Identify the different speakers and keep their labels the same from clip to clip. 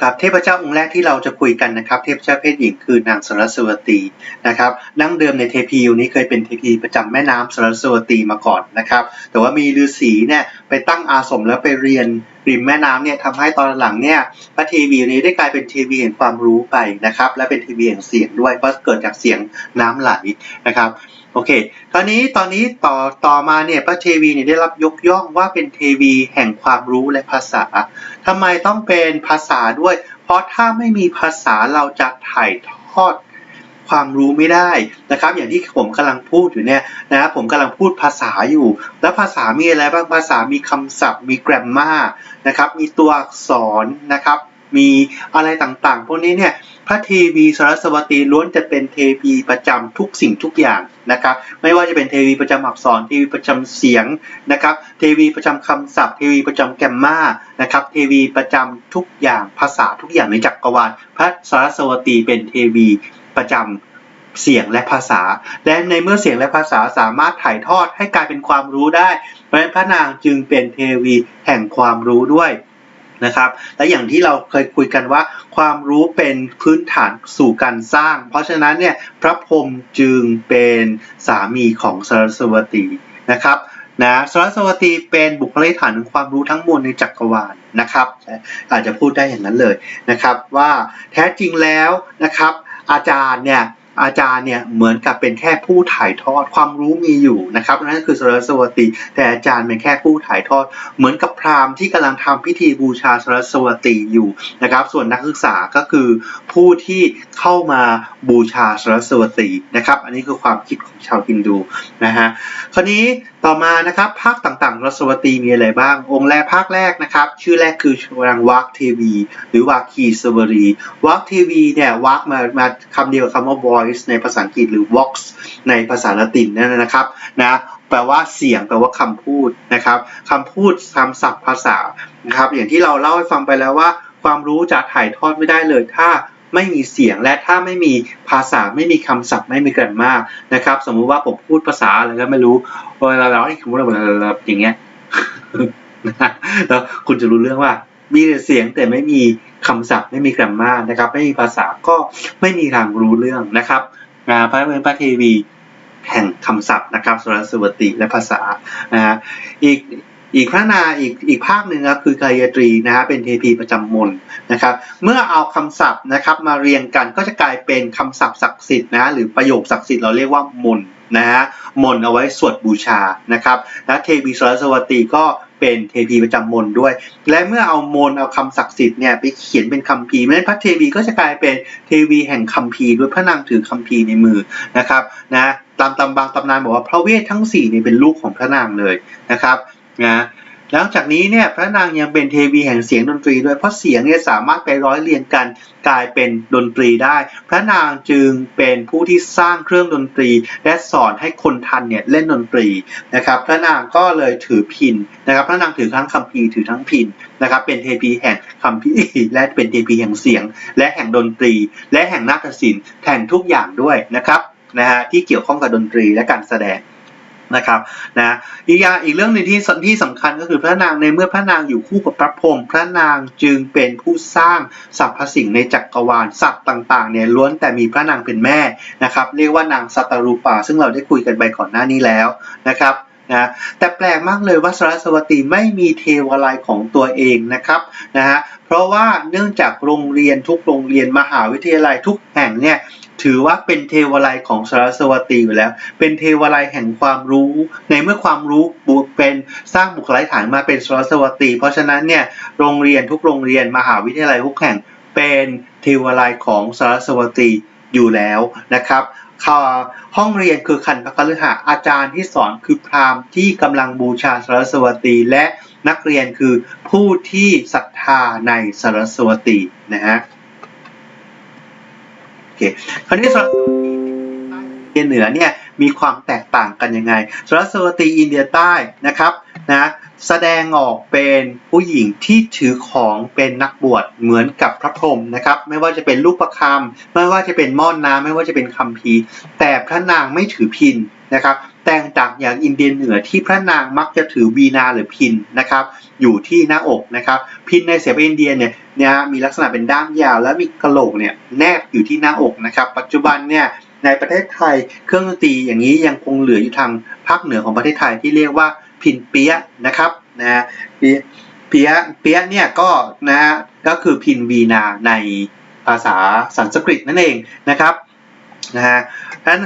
Speaker 1: ครับเทพเจ้าองค์แรกที่เราจะคุยกันนะครับ เทพเจ้าเพศหญิงคือนางสรสวตีนะครับดั้งเดิมในเทพียูนี้เคยเป็นเทพีประจำแม่น้ำสรสวตีมาก่อนนะครับ แต่ว่ามีฤาษีเนี่ยไปตั้งอาสมแล้วไปเรียน ริมแม่น้ำเนี่ยทำให้ตอนหลังเนี่ยพระเทวีนี้ได้กลายเป็นเทวีแห่งความรู้ไปนะครับ และเป็นเทวีแห่งเสียงด้วยเพราะเกิดจากเสียงน้ำไหลนะครับโอเคคราวนี้ตอนนี้ต่อต่อมาเนี่ยพระเทวีเนี่ยได้รับยกย่องว่าเป็นเทวีแห่งความรู้และภาษาทำไมต้องเป็นภาษาด้วย เพราะถ้าไม่มีภาษาเราจะถ่ายทอด ความรู้ไม่ได้นะครับ อย่างที่ผมกำลังพูดอยู่เนี่ยนะผมกำลังพูดภาษาอยู่ แล้วภาษามีอะไรบ้างภาษามีคำศัพท์ มีแกรมมานะครับ มีตัวอักษรนะครับ มีอะไรต่างๆ พวกนี้เนี่ย พระเทวีสรสวตีล้วนจะเป็นเทวีประจำทุกสิ่งทุกอย่างนะครับไม่ว่าจะเป็นเทวีประจำอักษรเทวีประจำเสียงนะครับเทวีประจำคำศัพท์เทวีประจำแกมมานะครับเทวีประจำทุกอย่างภาษาทุกอย่างในจักรวาลพระสรสวตีเป็นเทวีประจำเสียงและภาษา และในเมื่อเสียงและภาษาสามารถถ่ายทอดให้กลายเป็นความรู้ได้เพราะฉะนั้นพระนางจึงเป็นเทวีแห่งความรู้ด้วย นะครับ และอย่างที่เราเคยคุยกันว่า ความรู้เป็นพื้นฐานสู่การสร้าง เพราะฉะนั้นเนี่ยพระพรหมจึงเป็นสามีของสรสวตีนะครับนะสรสวตีเป็นบุคลิกฐานของความรู้ทั้งมวลในจักรวาลนะครับ อาจจะพูดได้อย่างนั้นเลยนะครับว่าแท้จริงแล้วนะครับ อาจารย์เนี่ย อาจารย์เนี่ยเหมือนกับเป็นแค่ผู้ถ่ายทอดความรู้มีอยู่นะครับนั่นคือสรสวตีแต่อาจารย์เป็นแค่ผู้ถ่ายทอด เหมือนกับพราหมณ์ที่กำลังทำพิธีบูชาสรสวตีอยู่นะครับ ส่วนนักศึกษาก็คือผู้ที่เข้ามาบูชาสรสวตีนะครับ อันนี้คือความคิดของชาวฮินดูนะฮะคราวนี้ต่อมานะครับภาคต่างๆ สรสวตีมีอะไรบ้าง องค์แรกภาคแรกนะครับ ชื่อแรกคือนางวักเทวี หรือวาคีสวรีวักเทวีเนี่ยวักมามาคำเดียวกับคำว่า voice ในภาษาอังกฤษหรือ vox ในภาษาละตินนั่นนะครับนะแปลว่าเสียงแปลว่าคำพูดนะครับคำพูดคำศัพท์ภาษานะครับอย่างที่เราเล่าให้ฟังไปแล้วว่า ความรู้จะถ่ายทอดไม่ได้เลยถ้าไม่มีเสียงและถ้าไม่มีภาษาไม่มีคำศัพท์ไม่มีกรมมานะครับ สมมุติว่าผมพูดภาษาอะไรก็ไม่รู้เวลาเราให้คำว่าอะไรอย่างเงี้ยแล้วคุณจะรู้เรื่องว่า มีแต่เสียงแต่ไม่มี คำศัพท์ไม่มีแกรมมานะครับ ไม่มีภาษาก็ไม่มีทางรู้เรื่องนะครับนพระเป็นพระเทวีแห่งคำศัพท์นะครับสรสวติและภาษานะฮะอีกอีกพระนาอีกอีกภาคหนึ่งครับคือกายตรีนะฮะเป็นเทพีประจำมนต์นะครับ เมื่อเอาคำศัพท์นะครับมาเรียงกันก็จะกลายเป็นคำศัพท์ศักดิ์สิทธิ์นะหรือประโยคศักดิ์สิทธิ์เราเรียกว่ามนต์นะฮะมนต์เอาไว้สวดบูชานะครับและเทพีสรสวตีก็ เป็นเทพีประจำมนด้วย และเมื่อเอามนเอาคำศักดิ์สิทธิ์เนี่ยไปเขียนเป็นคัมภีร์เพราะนั้นพระเทวีก็จะกลายเป็นเทวีแห่งคัมภีร์ด้วยพระนางถือคัมภีร์ในมือนะครับนะตามตำบางตำนานบอกว่าพระเวททั้งสี่เนี่ยเป็นลูกของพระนางเลยนะครับนะ แล้วจากนี้เนี่ยพระนางยังเป็นเทวีแห่งเสียงดนตรีด้วยเพราะเสียงเนี่ยสามารถไปร้อยเรียงกันกลายเป็นดนตรีได้ พระนางจึงเป็นผู้ที่สร้างเครื่องดนตรี และสอนให้คนทันเนี่ยเล่นดนตรีนะครับ พระนางก็เลยถือพินนะครับ พระนางถือทั้งคัมภีร์ถือทั้งพินนะครับ เป็นเทพีแห่งคัมภีร์และเป็นเทพีแห่งเสียง และแห่งดนตรี และแห่งนาฏศิลป์แห่งทุกอย่างด้วยนะครับนะฮะที่เกี่ยวข้องกับดนตรีและการแสดง นะครับนะอีกอย่างอีกเรื่องหนึงที่สที่สำคัญก็คือพระนางในเมื่อพระนางอยู่คู่กับพระพรหมพระนางจึงเป็นผู้สร้างสรรพสิ่งในจักรวาลสัตว์ต่างๆเนี่ยล้วนแต่มีพระนางเป็นแม่นะครับเรียกว่านางสัตรูปาซึ่งเราได้คุยกันไปก่อนหน้านี้แล้วนะครับนะแต่แปลกมากเลยว่าสรสวตีไม่มีเทวาลัยของตัวเองนะครับนะฮะเพราะว่าเนื่องจากโรงเรียนทุกโรงเรียนมหาวิทยาลัยทุกแห่งเนี่ย ถือว่าเป็นเทวาลัยของสรสวตีอยู่แล้ว เป็นเทวาลัยแห่งความรู้ ในเมื่อความรู้บุเป็นสร้างบุคลายฐานมาเป็นสรสวตี เพราะฉะนั้นเนี่ยโรงเรียนทุกโรงเรียนมหาวิทยาลัยทุกแห่งเป็นเทวาลัยของสรสวตีอยู่แล้วนะครับห้องเรียนคือคันพกฤหะอาจารย์ที่สอนคือพราหมณ์ที่กำลังบูชาสรสวตีและนักเรียนคือผู้ที่ศรัทธาในสรสวตีนะฮะ คคราวนี้สำหรับเรียนเหนือเนี่ย มีความแตกต่างกันยังไงสรสวตีอินเดียใต้นะครับนะแสดงออกเป็นผู้หญิงที่ถือของเป็นนักบวชเหมือนกับพระพรหมนะครับ ไม่ว่าจะเป็นลูกประคำไม่ว่าจะเป็นม่อนน้ำไม่ว่าจะเป็นคัมภีร์แต่พระนางไม่ถือพินนะครับแต่งจากอย่างอินเดียเหนือที่พระนางมักจะถือวีนาหรือพินนะครับอยู่ที่หน้าอกนะครับ พินในเสพอินเดียเนี่ยนะมีลักษณะเป็นด้ามยาว และมีกระโหลกเนี่ยแนบอยู่ที่หน้าอกนะครับ ปัจจุบันเนี่ย ในประเทศไทย เครื่องดนตรีอย่างนี้ยังคงเหลืออยู่ทางภาคเหนือของประเทศไทยที่เรียกว่าพินเปียนะครับนะเปียะเปียเปียเนี่ยก็นะก็คือพินวีนาในภาษาสันสกฤตนั่นเองนะครับนะฮะฉะนั้น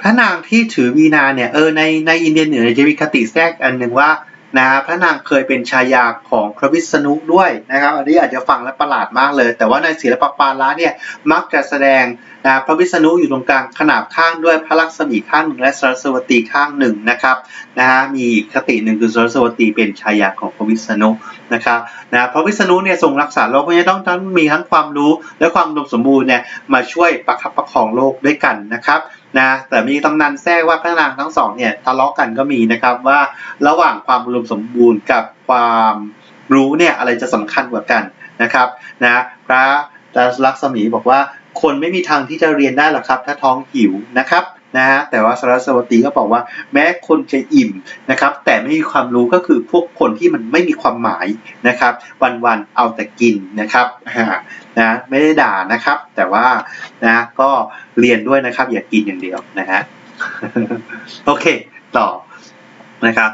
Speaker 1: พระนางที่ถือวีนาเนี่ยเออในในอินเดียเหนือจะมีคติแทรกอันหนึ่งว่า นะพระนางเคยเป็นชายาของพระวิษณุด้วยนะครับ อันนี้อาจจะฟังแล้วประหลาดมากเลย แต่ว่าในศิลปปาระเนี่ยมักจะแสดงนะพระวิษณุอยู่ตรงกลางขนาบข้างด้วยพระลักษมีข้างหนึ่งและสรสวตีข้างหนึ่งนะครับนะฮะมีอีกคติหนึ่งคือสรสวตีเป็นชายาของพระวิษณุนะครับนะพระวิษณุเนี่ยทรงรักษาโลกเพราะฉะนั้นต้องทั้งมีทั้งความรู้และความอุดมสมบูรณ์เนี่ยมาช่วยประคับประคองโลกด้วยกันนะครับนะแต่มีตำนานแทรกว่าพระนางทั้งสองเนี่ยทะเลาะกันก็มีนะครับว่าระหว่างความอุดมสมบูรณ์กับความรู้เนี่ยอะไรจะสำคัญกว่ากันนะครับนะพระลักษมีบอกว่าคนไม่มีทางที่จะเรียนได้หรอกครับ ถ้าท้องหิวนะครับนะฮะแต่ว่าสารสวตีก็บอกว่า แม้คนจะอิ่มนะครับ แต่ไม่มีความรู้ก็คือพวกคนที่มันไม่มีความหมายนะครับ วันๆเอาแต่กินนะครับ นะไม่ได้ด่านะครับ แต่ว่านะก็เรียนด้วยนะครับ อย่ากินอย่างเดียวนะฮะโอเค ต่อนะครับ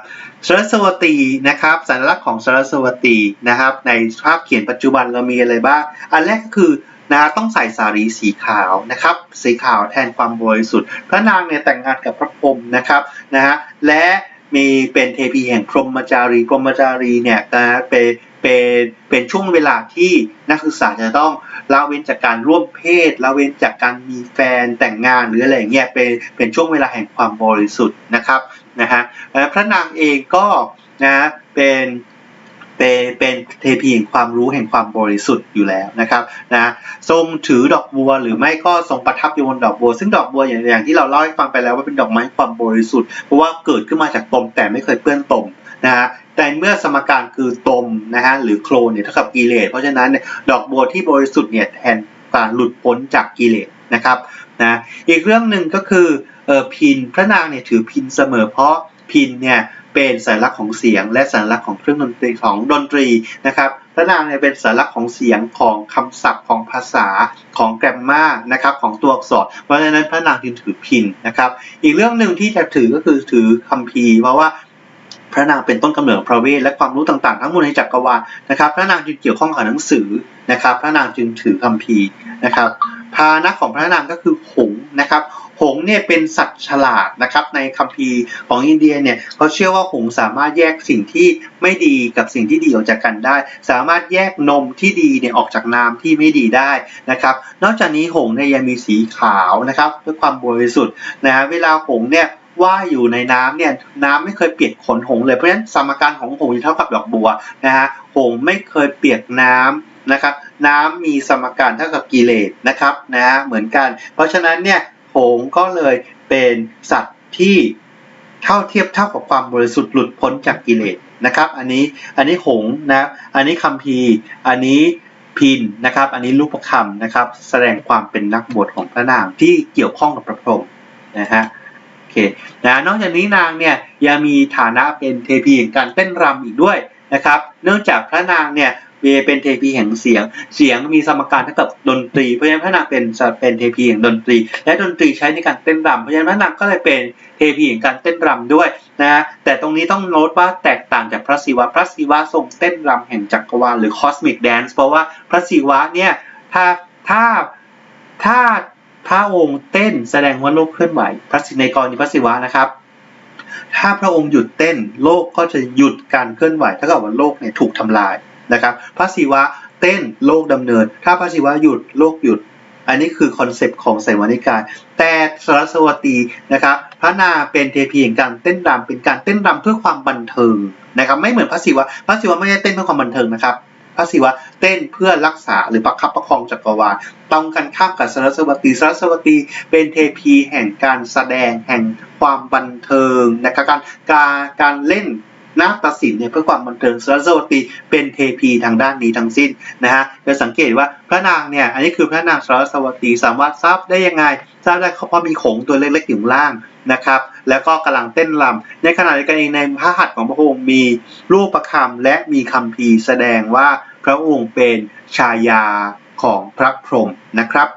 Speaker 1: สรสวตีนะครับสัญลักษณ์ของสรสวตีนะครับ ในภาพเขียนปัจจุบันเรามีอะไรบ้าง อันแรกก็คือนะต้องใส่สารีสีขาวนะครับ สีขาวแทนความบริสุทธิ์พระนางเนี่ยแต่งงานกับพระพรหมนะครับนะฮะและมีเป็นเทพีแห่งพรหมจารีพรหมจารีเนี่ยนะเป็น เป็นเป็นช่วงเวลาที่นักศึกษาจะต้องละเว้นจากการร่วมเพศละเว้นจากการมีแฟนแต่งงานหรืออะไรเงี้ยเป็นเป็นช่วงเวลาแห่งความบริสุทธิ์นะครับนะฮะพระนางเองก็นะเป็นเป็นเป็นเทพีแห่งความรู้แห่งความบริสุทธิ์อยู่แล้วนะครับนะทรงถือดอกบัวหรือไม่ก็ทรงประทับอยู่บนดอกบัว ซึ่งดอกบัวอย่างอย่างที่เราเล่าให้ฟังไปแล้วว่าเป็นดอกไม้ความบริสุทธิ์เพราะว่าเกิดขึ้นมาจากตมแต่ไม่เคยเปื้อนตม นะฮะแต่เมื่อสมการคือตมนะฮะหรือโคลนเนี่ยเท่ากับกิเลสเพราะฉะนั้นดอกบัวที่บริสุทธิ์เนี่ยแทนการหลุดพ้นจากกิเลสนะครับนะอีกเรื่องหนึ่งก็คือเออพินพระนางเนี่ยถือพินเสมอเพราะพินเนี่ยเป็นสัญลักษณ์ของเสียง และสัญลักษณ์ของเครื่องดนตรีของดนตรีนะครับพระนางเนี่ยเป็นสัญลักษณ์ของเสียงของคำศัพท์ของภาษาของแกรมมานะครับของตัวอักษร เพราะฉะนั้นพระนางจึงถือพินนะครับ อีกเรื่องหนึ่งที่จะถือก็คือถือคัมภีร์เพราะว่า พระนางเป็นต้นกำเนิดพระเวทและความรู้ต่างๆ ทั้งหมดในจักรวาลนะครับ พระนางจึงเกี่ยวข้องกับหนังสือนะครับ พระนางจึงถือคัมภีร์นะครับพาหนะของพระนางก็คือหงนะครับหงเนี่ยเป็นสัตว์ฉลาดนะครับในคัมภีร์ของอินเดียเนี่ยเขาเชื่อว่าหงสามารถแยกสิ่งที่ไม่ดีกับสิ่งที่ดีออกจากกันได้ สามารถแยกนมที่ดีเนี่ยออกจากน้ำที่ไม่ดีได้นะครับนอกจากนี้หงเนี่ยยังมีสีขาวนะครับเพื่อความบริสุทธิ์นะฮะเวลาหงเนี่ย ว่ายอยู่ในน้ำเนี่ยน้ำไม่เคยเปียกขนหงเลยเพราะฉะนั้นสมการของหงเท่ากับดอกบัวนะฮะหงไม่เคยเปียกน้ำนะครับ น้ำมีสมการเท่ากับกิเลสนะครับนะฮะเหมือนกัน เพราะฉะนั้นเนี่ยหงก็เลยเป็นสัตว์ที่เท่าเทียบเท่ากับความบริสุทธิ์หลุดพ้นจากกิเลสนะครับ อันนี้อันนี้หงนะอันนี้คัมภีร์อันนี้พินนะครับ อันนี้ลูกประคำนะครับ แสดงความเป็นนักบวชของพระนางที่เกี่ยวข้องกับพระพรหมนะฮะ เคนะนอกจากนี้นางเนี่ยยังมีฐานะเป็นเทพีแห่งการเต้นรำอีกด้วยนะครับ เนื่องจากพระนางเนี่ยเป็นเทพีแห่งเสียง เสียงมีสมการเท่ากับดนตรี เพราะฉะนั้นพระนางเป็นเป็นเทพีแห่งดนตรี และดนตรีใช้ในการเต้นรำเพราะฉะนั้นพระนางก็เลยเป็นเทพีแห่งการเต้นรำด้วยนะ แต่ตรงนี้ต้องโน้ตว่าแตกต่างจากพระศิวะ พระศิวะทรงเต้นรำแห่งจักรวาลหรือ cosmic dance เพราะว่าพระศิวะเนี่ยถ้าถ้าถ้า พระองค์เต้นแสดงว่าโลกเคลื่อนไหวพระศิในกรณีพระศิวะนะครับ ถ้าพระองค์หยุดเต้นโลกก็จะหยุดการเคลื่อนไหวเท่ากับว่าโลกเนี่ยถูกทำลายนะครับ พระศิวะเต้นโลกดำเนิน ถ้าพระศิวะหยุดโลกหยุด อันนี้คือคอนเซปต์ของไสวนิกาย แต่สรสวตีนะครับ พระนาเป็นเทพีแห่งการเต้นรำเป็นการเต้นรำเพื่อความบันเทิงนะครับ ไม่เหมือนพระศิวะ พระศิวะไม่ได้เต้นเพื่อความบันเทิงนะครับ พระศิวะเต้นเพื่อรักษาหรือประคับประคองจักรวาลตรงกันข้ามกับสรสวตีสรสวตีเป็นเทพีแห่งการแสดงแห่งความบันเทิงนะครับการการการเล่นนาฏศิลป์เนี่ยเพื่อความบันเทิงสรสวตีเป็นเทพีทางด้านนี้ทั้งสิ้นนะฮะจะสังเกตว่าพระนางเนี่ยอันนี้คือพระนางสรสวตีสามารถทราบได้ยังไง ทราบได้เพราะมีขงตัวเล็กๆอยู่ข้างล่างนะครับ แล้วก็กำลังเต้นรำในขณะเดียวกันเองในพระหัตถ์ของพระองค์มีรูปประคำและมีคำพีแสดงว่าพระองค์เป็นชายาของพระพรหมนะครับ